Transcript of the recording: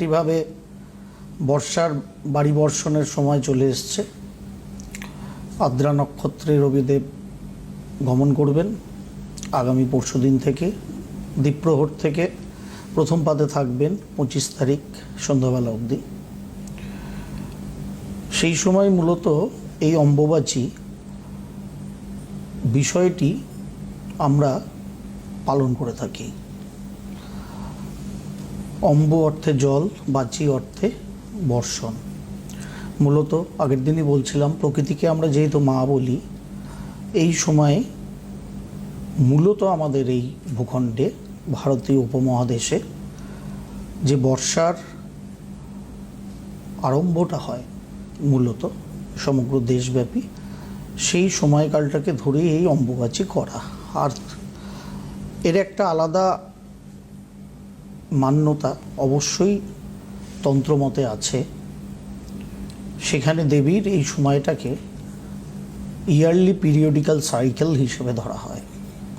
একইভাবে বর্ষার বাড়ি বর্ষণের সময় চলে এসছে। আদ্রা নক্ষত্রে রবিদেব গমন করবেন। আগামী পরশু দিন থেকে, দ্বীপ্রহর থেকে প্রথম পাতে থাকবেন পঁচিশ তারিখ সন্ধ্যাবেলা অবধি। সেই সময় মূলত এই অম্বুবাচী বিষয়টি আমরা পালন করে থাকি। অম্ব অর্থে জল বাচি অর্থে বর্ষণ। মূলত আগের দিনই বলছিলাম, প্রকৃতিকে আমরা যেহেতু মা বলি, এই সময়ে মূলত আমাদের এই ভূখণ্ডে, ভারতীয় উপমহাদেশে যে বর্ষার আরম্ভটা হয় মূলত সমগ্র দেশব্যাপী, সেই সময়কালটাকে ধরেই এই অম্বুবাচী করা। আর এর একটা আলাদা মান্যতা অবশ্যই তন্ত্রমতে আছে। সেখানে দেবীর এই সময়টাকে ইয়ারলি পিরিয়ডিক্যাল সাইকেল হিসেবে ধরা হয়।